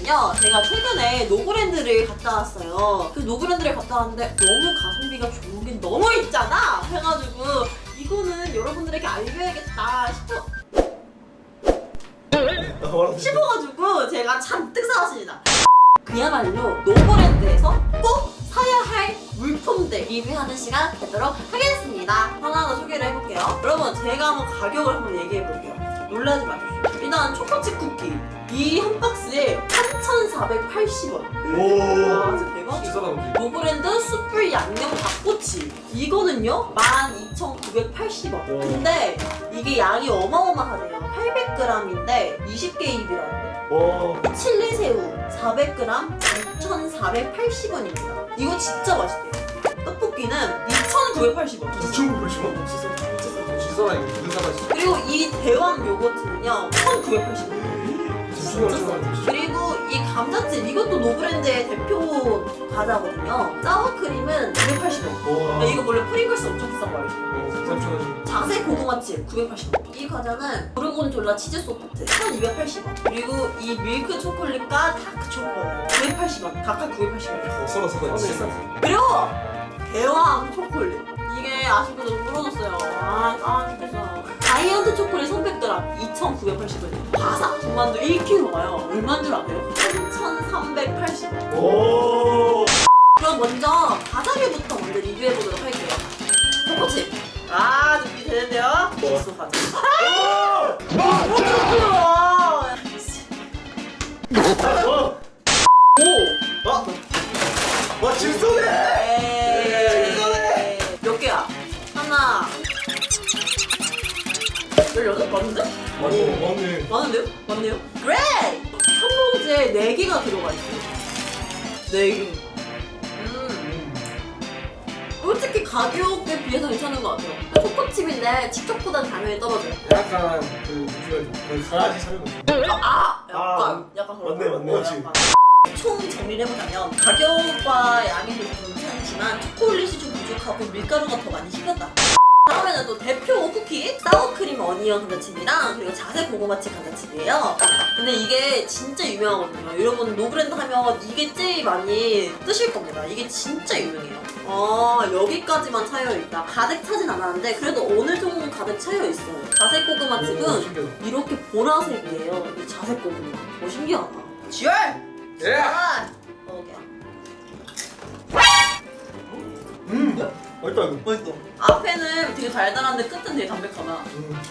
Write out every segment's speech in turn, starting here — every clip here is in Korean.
왜냐면요. 제가 최근에 노브랜드를 갔다 왔어요. 그 노브랜드를 갔다 왔는데 너무 가성비가 좋은 게 너무 있잖아! 해가지고 이거는 여러분들에게 알려야겠다 싶어 싶어가지고 제가 잔뜩 사왔습니다. 그야말로 노브랜드에서 꼭 사야 할 물품들 리뷰하는 시간 되도록 하겠습니다. 하나하나 소개를 해볼게요. 여러분 제가 한번 가격을 한번 얘기해볼게요 놀라지 마십시오. 일단 초코칩 쿠키. 이 한 박스에 3,480원. 와 오. 진짜 대박이다 비싸다. 노브랜드? 숯불 양념 닭꼬치. 이거는요 12,980원. 근데 이게 양이 어마어마하네요. 800g인데 20개 입이라는데. 와. 칠리새우 400g 6,480원입니다. 이거 진짜 맛있대요. 떡볶이는 2,980원 9,980원? 진짜 싸. 비싸다 이거. 무슨 진짜. 그리고 이 대왕 요거트는요 1,980원 진짜 싸. 그리고 이 감자칩 이것도 노브랜드의 대표 과자거든요 사워크림은 980원 와. 이거 원래 프링글스 엄청 비싼 거 알죠? 3,000원. 자색 고구마칩 980원. 이 과자는 고르곤졸라 치즈 소프트 1280원. 그리고 이 밀크 초콜릿과 다크 초콜릿 980원. 각각 980원. 어, 썰어 썰어. 진짜 그리고 대왕 초콜릿. 이게 아쉽게도 부러졌어요. 아, 아, 그래서. 다이언트 초콜릿 300g 2,980원이에요. 바삭 두만두 1kg가요. 얼마인 줄 아세요? 3,380원. 오. 그럼 먼저 과자류부터 먼저 리뷰해 보도록 할게요. 초코칩. 아, 준비 되는데요? 복수 과자. 아! 와. 오! 아. 와 질소네. 16? 맞는데? 맞네. 맞네. 맞는데요? 맞네요? 그래! 한 봉지에 4개가 들어가 있어요. 4개. 음. 솔직히 가격에 비해서 괜찮은 것 같아요. 초코칩인데 직접보단 당연히 떨어져요. 약간 그 무슨 그 강아지 사는 거. 아! 약간, 아, 약간 그런 맞네, 거. 맞네, 어. 약간. 총 정리를 해보자면 가격과 양이 좀 괜찮지만 초콜릿이 좀 부족하고 밀가루가 더 많이 식었다. 다음에는 또 대표 쿠키 사워크림 어니언 감자칩이랑 그리고 자색 고구마칩 감자칩이에요. 근데 이게 진짜 유명하거든요. 여러분 노브랜드 하면 이게 제일 많이 뜨실 겁니다. 이게 진짜 유명해요. 아 여기까지만 차여 있다. 가득 차진 않았는데 그래도 어느 정도 가득 차여 있어요. 자색 오, 고구마칩은. 이렇게 보라색이에요. 이 자색 고구마. 오 신기하다. 지열! 예. 아! 먹을게요. 음. 맛있다 이거. 맛있어. 앞에는 되게 달달한데 끝은 되게 담백하다. 음.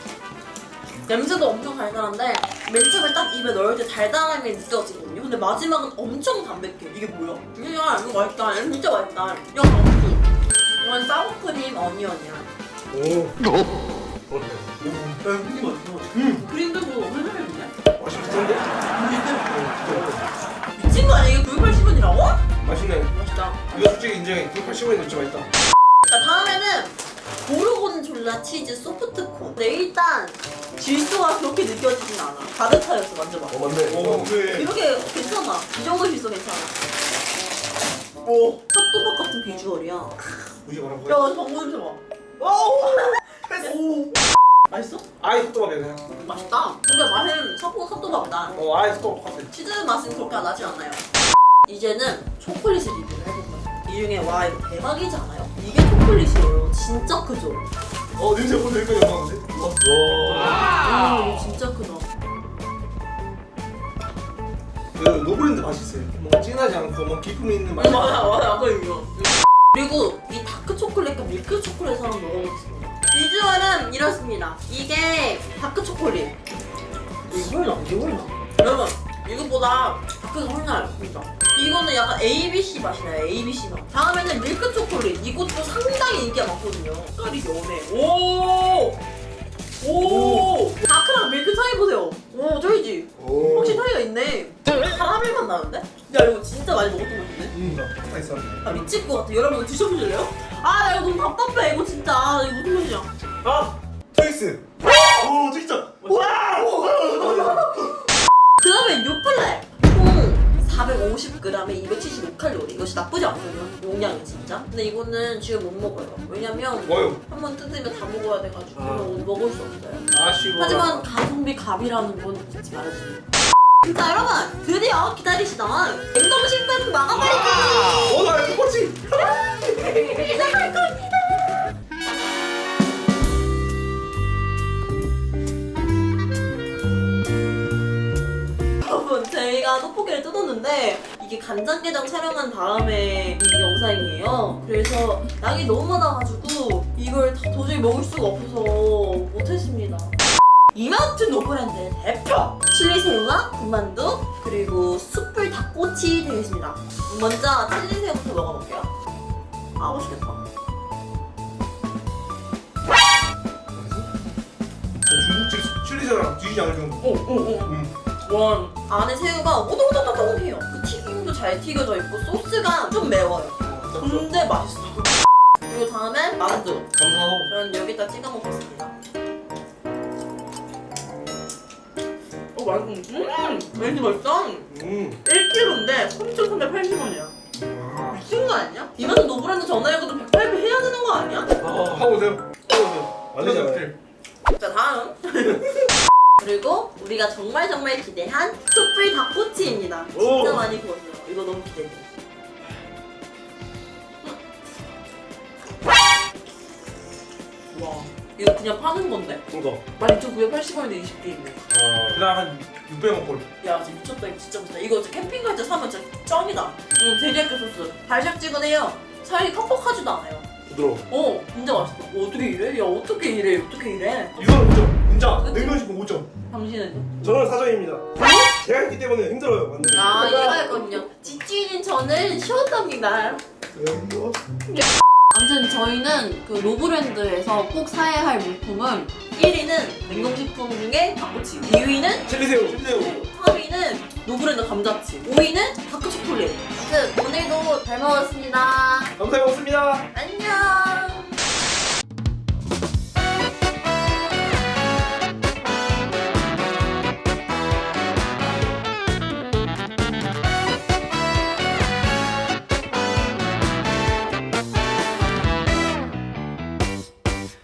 냄새도 엄청 달달한데 맨 처음에 딱 입에 넣을 때 달달함이 느껴지거든요. 근데 마지막은 엄청 담백해. 이게 뭐야? 야 이거 맛있다. 이거 진짜 맛있다. 야 맛있어. 이건 사워크림 어니언이야. 오. 그렇네. 야 이거 되게 맛있어. 음. 크림도 뭐 맛있네. 맛있던데? 미친 거 아니야? 이게 980원이라고? 맛있네. 맛있다. 이거 솔직히 인정해. 980원이 진짜 맛있다. 자 다음에는 고르곤졸라 치즈 소프트콘 근데 일단 질소가 그렇게 느껴지진 않아 가득 차였어 만져봐 어 맞네. 어 네. 이렇게 괜찮아 이 정도 질소 괜찮아 오 핫도박 같은 비주얼이야 무지 야 거야. 방금 냄새 봐 오. 오. 맛있어? 아이 속도밥이야 그냥. 맛있다 근데 맛은 핫도박 핫도박보다 어 아이 속도밥 똑같아. 치즈 맛은 그렇게 나지 않아요 이제는 초콜릿을 리뷰를 해볼 거예요 이 중에 와 이거 대박이지 않아요? 이게 초콜릿이에요 진짜 크죠? 어 냄새 오늘 여기까지 나오는데? 와. 아 이거 진짜 크다 그 노브랜드 맛이 있어요. 뭔가 진하지 않고 뭐 기품 있는 맛. 맞아 맞아 아까 이거 그리고 이 다크 초콜릿과 밀크 초콜릿을 한번 먹어보겠습니다 비주얼은 이렇습니다 이게 다크 초콜릿 이게 훨나 이게 훨나 여러분 이것보다 다크가 훨나요 진짜 이거는 약간 ABC 맛이나요 ABC 맛 다음에는 밀크 초콜릿 이것도 상당히 인기가 많거든요 색깔이 연해 오! 오! 다크랑 밀크 차이 보세요 오 쩔지 오. 확실히 차이가 있네 카라멜 맛 나는데? 야 이거 진짜 많이 먹었던 것 같은데? 음. 나 있어. 아 미칠 것 같아. 여러분 드셔보실래요? 아, 나 이거 너무 답답해. 이거 진짜. 아, 이거 무슨 맛이야? 아 트위스. 오 진짜. 와. 그 다음에 요플레. 총 450g에 275칼로리. 이것이 나쁘지 않거든요. 용량이 진짜. 근데 이거는 지금 못 먹어요. 왜냐면 뭐요? 한번 뜯으면 다 먹어야 돼가지고 아. 먹을 수 없어요. 아쉬워. 하지만 가성비 갑이라는 건 잊지 말아주세요. 자 여러분 드디어 기다리시던 냉동식품 막아버리기 어, 나이 뜯었는데 이게 간장게장 촬영한 다음에 이 영상이에요. 그래서 양이 너무 많아가지고 이걸 다 도저히 먹을 수가 없어서 못했습니다. 이마트 노브랜드의 대표 칠리새우와 군만두 그리고 숯불 닭꼬치 되겠습니다. 먼저 칠리새우부터 먹어볼게요. 아 맛있겠다. 중국집 칠리새우랑 뒤지지 않을 정도. 오오오. 음. 원 안에 새우가 튀김도 잘 튀겨져 있고 소스가 좀 매워요. 어, 근데 맛있어. 그리고 다음에 만두. 감사하고. 저는 여기다 찍어 먹겠습니다. 어 맛있어. 음, 왠지 맛있다. 음. 1kg인데 3,380원이야. 미친 거 아니야? 이만한 노브랜드 전화해서도 108배 해야 되는 거 아니야? 아, 하고 오세요. 하고 오세요. 오케이. 자 다음 그리고 우리가 정말 정말 기대한 숯불 닭꼬치입니다 진짜 오. 많이 구웠어요 이거 너무 기대돼 와 이거 그냥 파는 건데? 이거. 12,980원인데 20개 있네 아. 그냥 한 600원 꼴. 야 진짜 미쳤다 이거 진짜 미쳤다 이거 진짜 캠핑 갈 때 사면 진짜 짱이다 응 데리야끼 소스 발샥지근해요 살이 퍽퍽하지도 않아요 부드러워. 어 진짜 맛있어 어, 어떻게 이래? 야 어떻게 이래 어떻게 이래 이거는 5점. 진짜. 그치? 냉면식품 5점. 당신은 저는 사정입니다. 제가 있기 때문에 힘들어요. 게. 아 이거였거든요. 집주인인 저는 쉬었답니다. 이거. 아무튼 저희는 그 노브랜드에서 꼭 사야 할 물품은 1위는 냉동식품 중에 닭꼬치 2위는 칠리새우. 칠리새우. 3위는 노브랜드 감자칩 5위는 다크 초콜릿 아무튼 오늘도 잘 먹었습니다 감사히 먹습니다. 안녕